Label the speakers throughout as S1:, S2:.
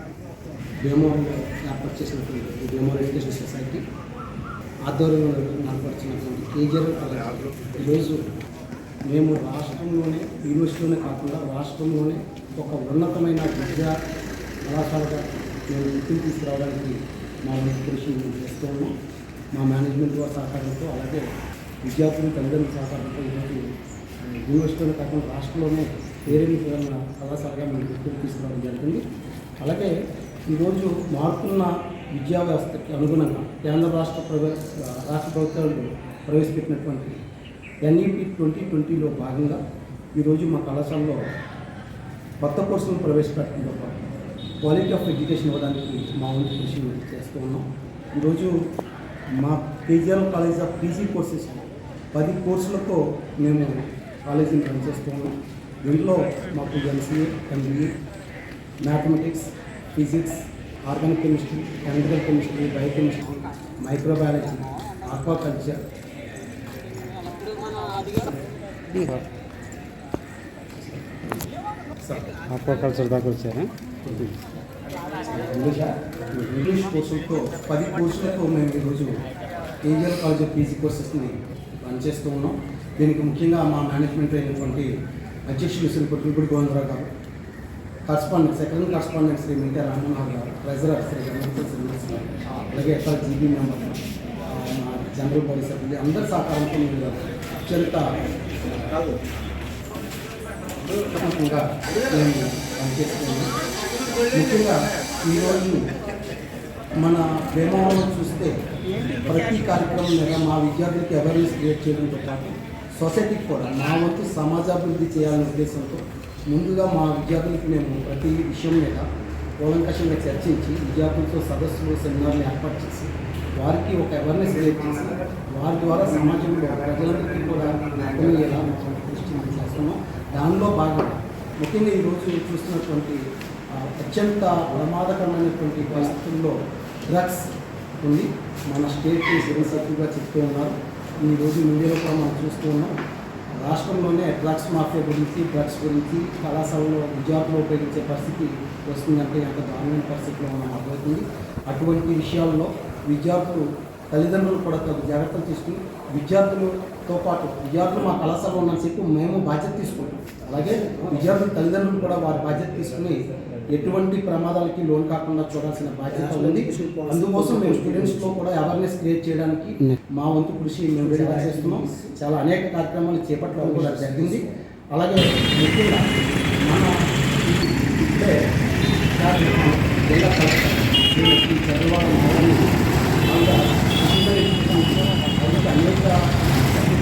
S1: పుష్పాతంగా ఏర్పాటు చేసినటువంటి ఈ ఎడ్యుకేషన్ సొసైటీ ఆధ్వర్యంలో ఏర్పరిచినటువంటి కేజీఆర్ కాలేజ్ ఈరోజు మేము రాష్ట్రంలోనే యూనివర్సిటీలోనే కాకుండా రాష్ట్రంలోనే ఒక ఉన్నతమైన విద్యా కళాశాలగా మేము ఇంటికి తీసుకురావడానికి మా వంతు కృషి మేము చేస్తూ ఉన్నాం. మా మేనేజ్మెంట్ వారి సహకారంతో అలాగే విద్యార్థులు తల్లిదండ్రుల సహకారంతో ఈరోజు యూనివర్సిటీలో కాకుండా రాష్ట్రంలోనే పేరెంట్ కళాశాలగా మేము ఇంటికి తీసుకురావడం జరిగింది. అలాగే ఈరోజు మారుతున్న విద్యా వ్యవస్థకి అనుగుణంగా కేంద్ర రాష్ట్ర ప్రవేశ రాష్ట్ర ప్రభుత్వాలు ప్రవేశపెట్టినటువంటి ఎన్ఈపి ట్వంటీ ట్వంటీలో భాగంగా ఈరోజు మా కళాశాలలో కొత్త కోర్సులు ప్రవేశపెట్టడంతో పాటు క్వాలిటీ ఆఫ్ ఎడ్యుకేషన్ ఇవ్వడానికి మా వంతు కృషి చేస్తూ ఉన్నాం. ఈరోజు మా KGR college of PG courses పది కోర్సులతో మేము కాలేజీని రన్ చేస్తూ ఉన్నాం. దీంట్లో మాకు MCA MBA mathematics physics organic chemistry chemical chemistry biochemistry microbiology aquaculture
S2: aquaculture దాకా వచ్చారా?
S1: ఇంగ్లీష్? కోర్సులతో పది కోర్సులతో మేము ఈరోజు ఏజియర్ కాలేజ్ ఆఫ్ పీజీ కోర్సెస్ని రన్ చేస్తూ ఉన్నాం. దీనికి ముఖ్యంగా మా మేనేజ్మెంట్ అయినటువంటి అధ్యక్షులు శ్రీ కొట్టుగుడి గోవిందరావు గారు. Correspondent second correspondent Shri Minte Ramamohan గారు ట్రెజరర్ శ్రీ గణేశ్వర శ్రీనివాస్ గారు అలాగే ఎక్కడ జీబీ మెంబర్ జనరల్ బాడీ సభ్యులు అందరి సహకారంతో మీరు అత్యంత రకంగా మేము పనిచేస్తున్నాం ముఖ్యంగా ఈరోజు మన ప్రేమలో చూస్తే ప్రతి కార్యక్రమం మీద మా విద్యార్థులకి అవేర్నెస్ క్రియేట్ చేయడంతో పాటు సొసైటీకి కూడా నా వంతు సమాజాభివృద్ధి చేయాలనే ఉద్దేశంతో ముందుగా మా విద్యార్థులకి మేము ప్రతి విషయం మీద కూలంకషంగా చర్చించి విద్యార్థులతో సదస్సులు సెమినార్లు ఏర్పాటు చేసి వారికి ఒక అవేర్నెస్ క్రియేట్ చేసి వారి ద్వారా సమాజంలో ప్రజలందరికీ కూడా అర్థమయ్యేలా దృష్టి చేస్తున్నాం. దానిలో భాగంగా ముఖ్యంగా ఈరోజు చూస్తున్నటువంటి అత్యంత ప్రమాదకరమైనటువంటి పరిస్థితుల్లో డ్రగ్స్ ఉంది. మన స్టేట్ సిరసత్తుగా చెప్తూ ఉన్నారు. ఈరోజు మీడియాలో కూడా మనం చూస్తూ ఉన్నాం. రాష్ట్రంలోనే డ్రగ్స్ మాఫియా గురించి డ్రగ్స్ గురించి కళాశాలలో విద్యార్థులు ఉపయోగించే పరిస్థితి వస్తుందంటే ఎంత దారుణమైన పరిస్థితిలో మనం అర్థమవుతుంది. అటువంటి విషయాల్లో విద్యార్థులు తల్లిదండ్రులు కూడా తగు జాగ్రత్తలు తీసుకుని విద్యార్థులతో పాటు విద్యార్థులు మా కళాశాలలో ఉన్నని చెప్పి మేము బాధ్యత తీసుకుంటాం. అలాగే విద్యార్థుల తల్లిదండ్రులు కూడా వారి బాధ్యత తీసుకుని ఎటువంటి ప్రమాదాలకి లోన్ కాకుండా చూడాల్సిన బాధ్యత ఉంది. అందుకోసం మేము స్టూడెంట్స్లో కూడా అవేర్నెస్ క్రియేట్ చేయడానికి మా వంతు కృషి మేము చేస్తున్నాం. చాలా అనేక కార్యక్రమాలు చేపట్టడం కూడా జరిగింది. అలాగే ముఖ్యంగా మన ఇప్పుడే అలాగే అనేక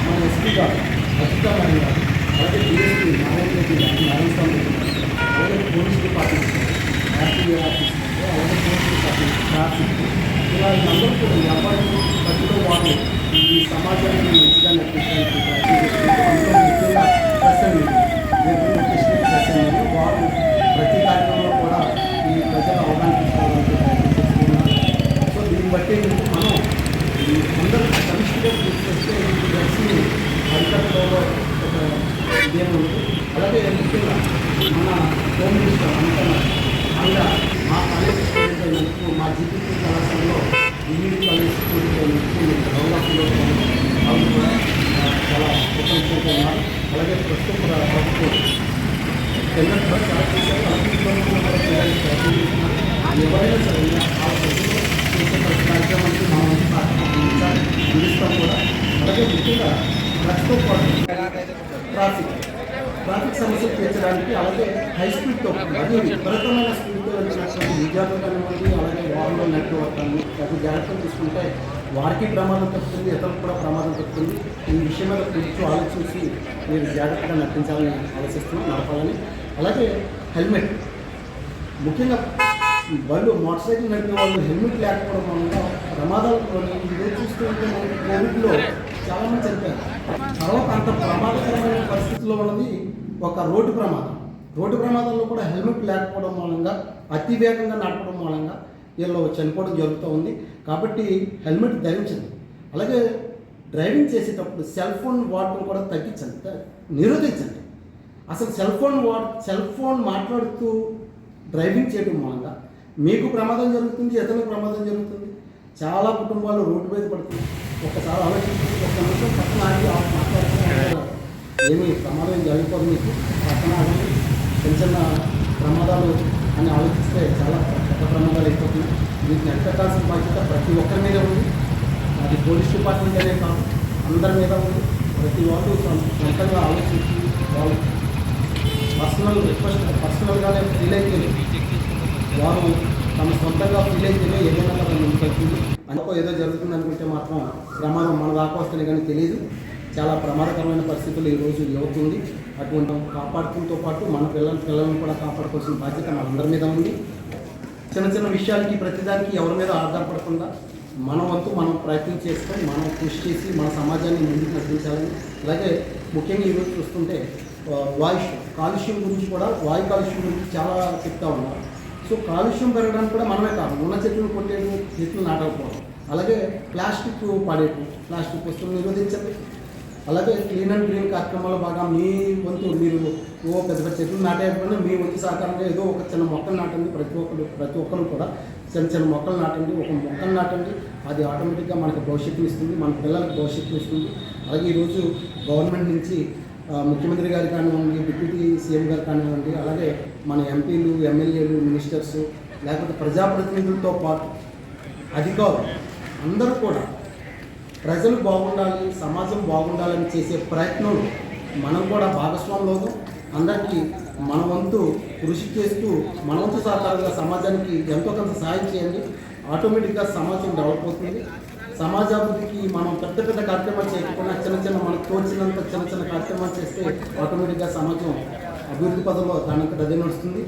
S1: మన ఎస్పీ గారు అచ్యుతారాయణ గారు అలాగే డిఎస్పీ నారాయణ రెడ్డి గారు నారాయణ అలాగే పోలీస్ డిపార్ట్మెంట్ ఆర్టీఏ ఆఫీస్ అలాగే పోలీస్ డిపార్ట్మెంట్ ట్రాఫిక్ ఇలా అందరూ కూడా వ్యాపారం ప్రతిలో వాళ్ళు ఈ సమాజాన్ని మంచిగా నడిపించడానికి ముఖ్యంగా వారు ప్రతి కార్యక్రమంలో కూడా ఈ అవగాహన తీసుకోవడానికి ప్రయత్నం చేస్తున్నారు. సో దీన్ని బట్టి మనం ఈ అందరూ సమిష్టిగా తీసుకొస్తే ఈ డ్రగ్స్ని అరికట్టడంలో ఒక ఇదేం ఉంది. అలాగే ముఖ్యంగా మన హోమ్ మినిస్టర్ అనుకున్న మా కాలేజ్ స్టూడెంట్ అయినందుకు మా జీపీపీ కళాశాలలో ఇంజనీరింగ్ కాలేజ్ స్టూడెంట్ అయినందుకు నేను వాళ్ళు కూడా చాలా ప్రశంసంగా ఉన్నారు. అలాగే ప్రస్తుతం ప్రభుత్వం ఎవరైనా సరే ఆ కార్యక్రమానికి మా వంతు కూడా. అలాగే ముఖ్యంగా డ్రగ్స్తో పాటు సమస్యలు తీర్చడానికి అలాగే హై స్పీడ్తో మరియు విపరీతమైన స్పీడ్తో విద్యార్థులు కానివ్వండి అలాగే వాహనంలో నెట్వర్క్ కానీ అది జాగ్రత్తలు తీసుకుంటే వారికి ప్రమాదం తప్పుతుంది ఇతరులకు కూడా ప్రమాదం తప్పుతుంది. ఈ విషయం మీద కొంచెం ఆలోచించి మీరు జాగ్రత్తగా నడిపించాలని ఆలోచిస్తున్నాం నడపాలని. అలాగే హెల్మెట్. ముఖ్యంగా ఈ బళ్ళు మోటార్ సైకిల్ నడిపే వాళ్ళు హెల్మెట్ లేకపోవడం వల్ల ప్రమాదాలు ఈరోజు చూస్తుంటే మనకి కోవిడ్లో చాలామంది చనిపోయారు. తర్వాత అంత ప్రమాదకరమైన పరిస్థితిలో ఉన్నది ఒక రోడ్డు ప్రమాదం. రోడ్డు ప్రమాదంలో కూడా హెల్మెట్ లేకపోవడం మూలంగా అతి వేగంగా నడపడం మూలంగా వీళ్ళు చనిపోవడం జరుగుతూ ఉంది. కాబట్టి హెల్మెట్ ధరించండి. అలాగే డ్రైవింగ్ చేసేటప్పుడు సెల్ ఫోన్ వాడటం కూడా తగ్గించండి. నిరోధించండి. అసలు సెల్ ఫోన్ వాడ్ సెల్ ఫోన్ మాట్లాడుతూ డ్రైవింగ్ చేయడం మూలంగా మీకు ప్రమాదం జరుగుతుంది ఇతరులకు ప్రమాదం జరుగుతుంది. చాలా కుటుంబాలు రోడ్డు మీద పడుతుంది ఒకసారి ఆలోచించి ఒక నిమిషం పక్కన ఆగి మాట్లాడుతున్నారు. ఏమి ప్రమాదం జరిగిపోదు మీకు పక్కన చిన్న చిన్న ప్రమాదాలు అని ఆలోచిస్తే చాలా పెద్ద ప్రమాదాలు అయిపోతున్నాయి. వీటిని ఎంతకాల్సిన బాధ్యత ప్రతి ఒక్కరి మీద ఉంది. అది పోలీస్ డిపార్ట్మెంట్ అనే కాదు అందరి మీద ఉంది. ప్రతి వాళ్ళు సొంతంగా ఆలోచించి వాళ్ళు పర్సనల్ రిక్వెస్ట్ పర్సనల్గానే ఫీల్ అయితే వారు తమ సొంతంగా ఫీల్ అయితేనే ఏదైనా ముందుకెళ్తుంది. అనుకో ఏదో జరుగుతుంది అనుకుంటే మాత్రం ప్రమాదం మన దాకా వస్తేనే కానీ తెలియదు చాలా ప్రమాదకరమైన పరిస్థితులు ఈరోజు యువతుంది అటువంటి కాపాడుతుంతో పాటు మన పిల్లల పిల్లలను కూడా కాపాడుకోవాల్సిన బాధ్యత మనందరి మీద ఉంది. చిన్న చిన్న విషయాలకి ప్రతిదానికి ఎవరి మీద ఆధారపడకుండా మన వంతు మనం ప్రయత్నం చేసుకొని మనం కృషి చేసి మన సమాజాన్ని ముందుకు నడిపించాలని. అలాగే ముఖ్యంగా ఈరోజు చూస్తుంటే వాయు కాలుష్యం గురించి కూడా వాయు కాలుష్యం గురించి చాలా చెప్తా ఉన్నారు. సో కాలుష్యం పెరగడానికి కూడా మనమే కాదు ఉన్న చెట్లు కొట్టేయడం చెట్లు నాటకపోవడం. అలాగే ప్లాస్టిక్ పాడేయటం ప్లాస్టిక్ వస్తువులు నిరోధించండి. అలాగే క్లీన్ అండ్ గ్రీన్ కార్యక్రమాల్లో బాగా మీ వంతు మీరు ఓ పెద్ద పెద్ద చెట్లు నాటేయకపోయినా మీ వంతు సహకారంగా ఏదో ఒక చిన్న మొక్కలు నాటండి. ప్రతి ఒక్కరు ప్రతి ఒక్కరు కూడా చిన్న చిన్న మొక్కలు నాటండి. ఒక మొక్కలు నాటండి. అది ఆటోమేటిక్గా మనకు భవిష్యత్తుని ఇస్తుంది. మన పిల్లలకు భవిష్యత్తుని ఇస్తుంది. అలాగే ఈరోజు గవర్నమెంట్ నుంచి ముఖ్యమంత్రి గారు కానివ్వండి డిప్యూటీ సీఎం గారు కానివ్వండి అలాగే మన ఎంపీలు ఎమ్మెల్యేలు మినిస్టర్స్ లేకపోతే ప్రజాప్రతినిధులతో పాటు అధికారులు అందరూ కూడా ప్రజలు బాగుండాలి సమాజం బాగుండాలని చేసే ప్రయత్నం మనం కూడా భాగస్వాములు అందరికీ మన వంతు కృషి చేస్తూ మన వంతు సహకారంగా సమాజానికి ఎంతో కొంత సహాయం చేయండి. ఆటోమేటిక్గా సమాజం డెవలప్ అవుతుంది. సమాజాభివృద్ధికి మనం పెద్ద పెద్ద కార్యక్రమాలు చేయకుండా చిన్న చిన్న మనకు తోచినంత చిన్న చిన్న కార్యక్రమాలు చేస్తే ఆటోమేటిక్గా సమాజం అభివృద్ధి పదంలో దానికి అదే నడుస్తుంది.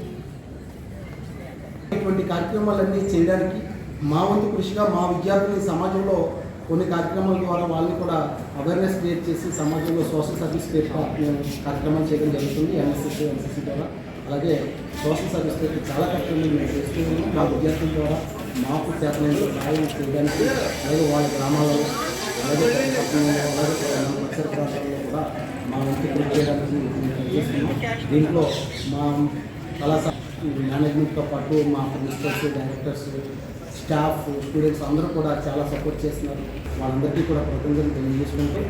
S1: ఇటువంటి కార్యక్రమాలన్నీ చేయడానికి మా వంతు కృషిగా మా విద్యార్థులు సమాజంలో కొన్ని కార్యక్రమాల ద్వారా వాళ్ళని కూడా అవేర్నెస్ క్రియేట్ చేసి సమాజంలో సోషల్ సర్వీస్ క్రియేట్ కార్యక్రమాలు చేయడం జరుగుతుంది. ఎన్ఎస్ఎస్ ఎన్సీసీ ద్వారా. అలాగే సోషల్ సర్వీస్ పేరు చాలా కార్యక్రమాలు మేము చేస్తూ ఉన్నాం. మా విద్యార్థుల ద్వారా మాకు చేతనైన సహాయం చేయడానికి అలాగే వాళ్ళ గ్రామాలలో అలాగే పట్టణంలో అలాగే పరిసర ప్రాంతాల్లో కూడా మా వంతు కృషి చేయడానికి దీంట్లో మా కళాశాల మేనేజ్మెంట్తో పాటు మా ప్రిన్సిపల్స్ డైరెక్టర్స్ స్టాఫ్ స్టూడెంట్స్ అందరూ కూడా చాలా సపోర్ట్ చేస్తున్నారు. వాళ్ళందరికీ కూడా కృతజ్ఞతలు తెలియజేసుకుంటూ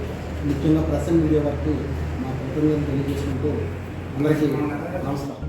S1: ముఖ్యంగా ప్రెసెంట్ మీడియా వరకు మా కృతజ్ఞతలు తెలియజేసుకుంటూ అందరికీ నమస్కారం.